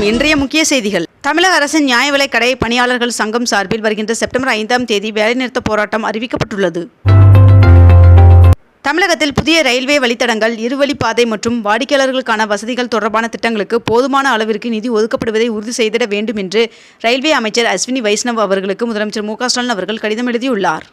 வணக்கம் இன்றைய முக்கிய செய்திகள். தமிழக அரசின் நியாய விலைக்கடை பணியாளர்கள் சங்கம் சார்பில் வருகின்ற செப்டம்பர் ஐந்தாம் தேதி வேலைநிறுத்த போராட்டம் அறிவிக்கப்பட்டுள்ளது. தமிழகத்தில் புதிய ரயில்வே வழித்தடங்கள் இருவழிப்பாதை மற்றும் வாடிக்கையாளர்களுக்கான வசதிகள் தொடர்பான திட்டங்களுக்கு போதுமான அளவிற்கு நிதி ஒதுக்கப்படுவதை உறுதி செய்திட வேண்டும் என்று ரயில்வே அமைச்சர் அஸ்வினி வைஷ்ணவ் அவர்களுக்கு முதலமைச்சர் மு அவர்கள் கடிதம் எழுதியுள்ளார்.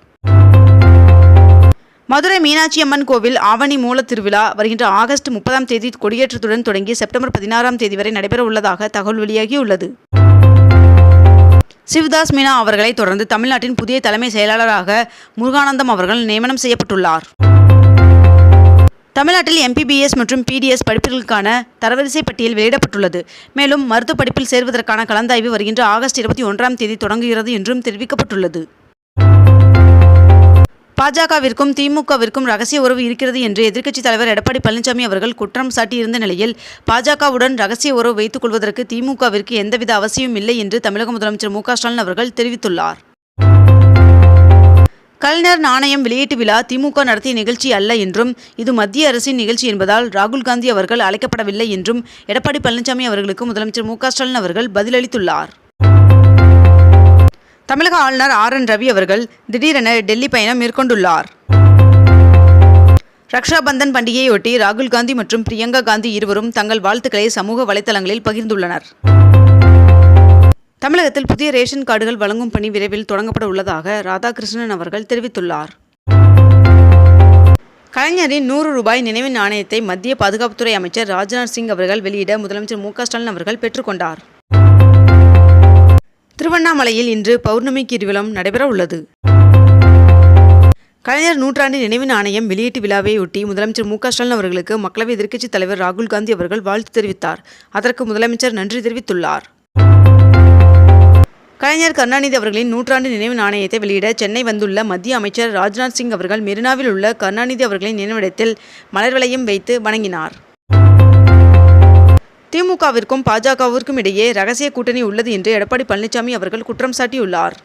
மதுரை மீனாட்சி அம்மன் கோவில் ஆவணி மூல திருவிழா வருகின்ற ஆகஸ்ட் முப்பதாம் தேதி கொடியேற்றத்துடன் தொடங்கி செப்டம்பர் பதினாறாம் தேதி வரை நடைபெற உள்ளதாக தகவல் வெளியாகியுள்ளது. சிவதாஸ் மீனா அவர்களை தொடர்ந்து தமிழ்நாட்டின் புதிய தலைமை செயலாளராக முருகானந்தம் அவர்கள் நியமனம் செய்யப்பட்டுள்ளார். தமிழ்நாட்டில் எம்பிபிஎஸ் மற்றும் பிடிஎஸ் படிப்புகளுக்கான தரவரிசை பட்டியல் வெளியிடப்பட்டுள்ளது. மேலும் மருத்துவ படிப்பில் சேர்வதற்கான கலந்தாய்வு வருகின்ற ஆகஸ்ட் இருபத்தி ஒன்றாம் தேதி தொடங்குகிறது என்றும் தெரிவிக்கப்பட்டுள்ளது. பாஜகவிற்கும் திமுகவிற்கும் ரகசிய உறவு இருக்கிறது என்று எதிர்க்கட்சித் தலைவர் எடப்பாடி பழனிசாமி அவர்கள் குற்றம் சாட்டியிருந்த நிலையில் பாஜகவுடன் ரகசிய உறவு வைத்துக் கொள்வதற்கு திமுகவிற்கு எந்தவித அவசியமும் இல்லை என்று தமிழக முதலமைச்சர் மு ஸ்டாலின் அவர்கள் தெரிவித்துள்ளார். கலைஞர் நாணயம் வெளியீட்டு விழா திமுக நடத்திய நிகழ்ச்சி அல்ல என்றும் இது மத்திய அரசின் நிகழ்ச்சி என்பதால் ராகுல் காந்தி அவர்கள் அழைக்கப்படவில்லை என்றும் எடப்பாடி பழனிசாமி அவர்களுக்கு முதலமைச்சர் மு ஸ்டாலின் அவர்கள் பதிலளித்துள்ளார். தமிழக ஆளுநர் ஆர் என் ரவி அவர்கள் திடீரென டெல்லி பயணம் மேற்கொண்டுள்ளார். ரக்ஷாபந்தன் பண்டிகையொட்டி ராகுல் காந்தி மற்றும் பிரியங்கா காந்தி இருவரும் தங்கள் வாழ்த்துக்களை சமூக வலைதளங்களில் பகிர்ந்துள்ளனர். தமிழகத்தில் புதிய ரேஷன் கார்டுகள் வழங்கும் பணி விரைவில் தொடங்கப்பட உள்ளதாக ராதாகிருஷ்ணன் அவர்கள் தெரிவித்துள்ளார். கலைஞரின் நூறு ரூபாய் நினைவு நாணயத்தை மத்திய பாதுகாப்புத்துறை அமைச்சர் ராஜ்நாத் சிங் அவர்கள் வெளியிட முதலமைச்சர் மு க ஸ்டாலின் அவர்கள் பெற்றுக்கொண்டார். திருவண்ணாமலையில் இன்று பௌர்ணமி கிரிவலம் நடைபெற உள்ளது. கலைஞர் நூற்றாண்டு நினைவு நாணயம் வெளியீட்டு விழாவையொட்டி முதலமைச்சர் மு க ஸ்டாலின் அவர்களுக்கு மக்களவை எதிர்க்கட்சித் தலைவர் ராகுல் காந்தி அவர்கள் வாழ்த்து தெரிவித்தார். அதற்கு முதலமைச்சர் நன்றி தெரிவித்துள்ளார். கலைஞர் கருணாநிதி அவர்களின் நூற்றாண்டு நினைவு நாணயத்தை வெளியிட சென்னை வந்துள்ள மத்திய அமைச்சர் ராஜ்நாத் சிங் அவர்கள் மெரினாவில் உள்ள கருணாநிதி அவர்களின் நினைவிடத்தில் மலர் வளையம் வைத்து வணங்கினார். திமுகவிற்கும் பாஜகவிற்கும் இடையே ரகசிய கூட்டணி உள்ளது என்று எடப்பாடி பழனிசாமி அவர்கள் குற்றம் சாட்டியுள்ளார்.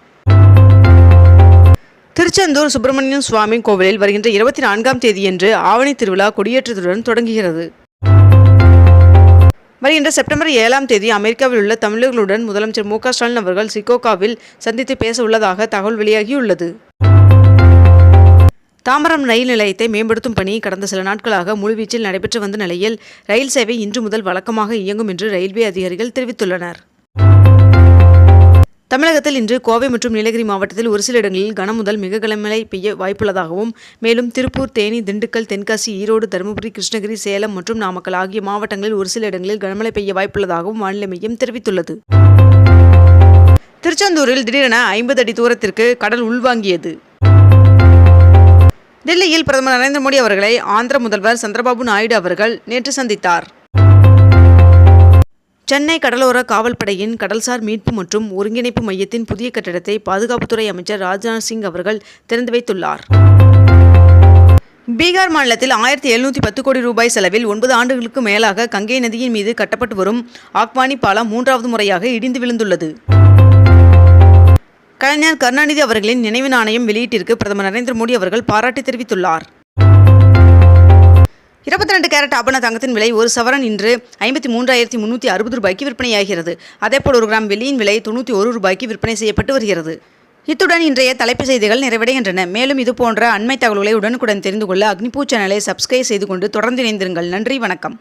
திருச்செந்தூர் சுப்பிரமணியன் சுவாமி கோவிலில் வருகின்ற இருபத்தி நான்காம் தேதியன்று ஆவணி திருவிழா கொடியேற்றத்துடன் தொடங்குகிறது. வருகின்ற செப்டம்பர் ஏழாம் தேதி அமெரிக்காவில் உள்ள தமிழர்களுடன் முதலமைச்சர் மு க ஸ்டாலின் அவர்கள் சிக்கோகாவில் சந்தித்து பேச உள்ளதாக தகவல் வெளியாகியுள்ளது. தாம்பரம் ரயில் நிலையத்தை மேம்படுத்தும் பணி கடந்த சில நாட்களாக முழுவீச்சில் நடைபெற்று வந்த நிலையில் ரயில் சேவை இன்று முதல் வழக்கமாக இயங்கும் என்று ரயில்வே அதிகாரிகள் தெரிவித்துள்ளனர். தமிழகத்தில் இன்று கோவை மற்றும் நீலகிரி மாவட்டத்தில் ஒரு சில இடங்களில் கனமுதல் மிக கனமழை பெய்ய வாய்ப்புள்ளதாகவும் மேலும் திருப்பூர் தேனி திண்டுக்கல் தென்காசி ஈரோடு தருமபுரி கிருஷ்ணகிரி சேலம் மற்றும் நாமக்கல் ஆகிய மாவட்டங்களில் ஒரு சில இடங்களில் கனமழை பெய்ய வாய்ப்புள்ளதாகவும் வானிலை மையம் தெரிவித்துள்ளது. திருச்செந்தூரில் திடீரென ஐம்பது அடி தூரத்திற்கு கடல் உள்வாங்கியது. டெல்லியில் பிரதமர் நரேந்திர மோடி அவர்களை ஆந்திர முதல்வர் சந்திரபாபு நாயுடு அவர்கள் நேற்று சந்தித்தார். சென்னை கடலோர காவல்படையின் கடல்சார் மீட்பு மற்றும் ஒருங்கிணைப்பு மையத்தின் புதிய கட்டடத்தை பாதுகாப்புத்துறை அமைச்சர் ராஜ்நாத் சிங் அவர்கள் திறந்து வைத்துள்ளார். பீகார் மாநிலத்தில் ஆயிரத்தி எழுநூற்றி பத்து கோடி ரூபாய் செலவில் ஒன்பது ஆண்டுகளுக்கு மேலாக கங்கை நதியின் மீது கட்டப்பட்டு வரும் ஆக்வானி பாலம் மூன்றாவது முறையாக இடிந்து விழுந்துள்ளது. கலைஞர் கருணாநிதி அவர்களின் நினைவு நாணயம் வெளியீட்டிற்கு பிரதமர் நரேந்திர மோடி அவர்கள் பாராட்டு தெரிவித்துள்ளார். இருபத்தி ரெண்டு கேரட் ஆபண தங்கத்தின் விலை ஒரு சவரன் இன்று ஐம்பத்தி மூன்றாயிரத்தி முன்னூற்றி அறுபது ரூபாய்க்கு விற்பனையாகிறது. அதேபோல் ஒரு கிராம் வெள்ளியின் விலை தொண்ணூற்றி ஒரு ரூபாய்க்கு விற்பனை செய்யப்பட்டு வருகிறது. இத்துடன் இன்றைய தலைப்பு செய்திகள் நிறைவடைகின்றன. மேலும் இது போன்ற அண்மை தகவல்களை உடனுக்குடன் தெரிந்து கொள்ள அக்னிபூ சேனலை சப்ஸ்கிரைப் செய்து கொண்டு தொடர்ந்து இணைந்திருங்கள். நன்றி வணக்கம்.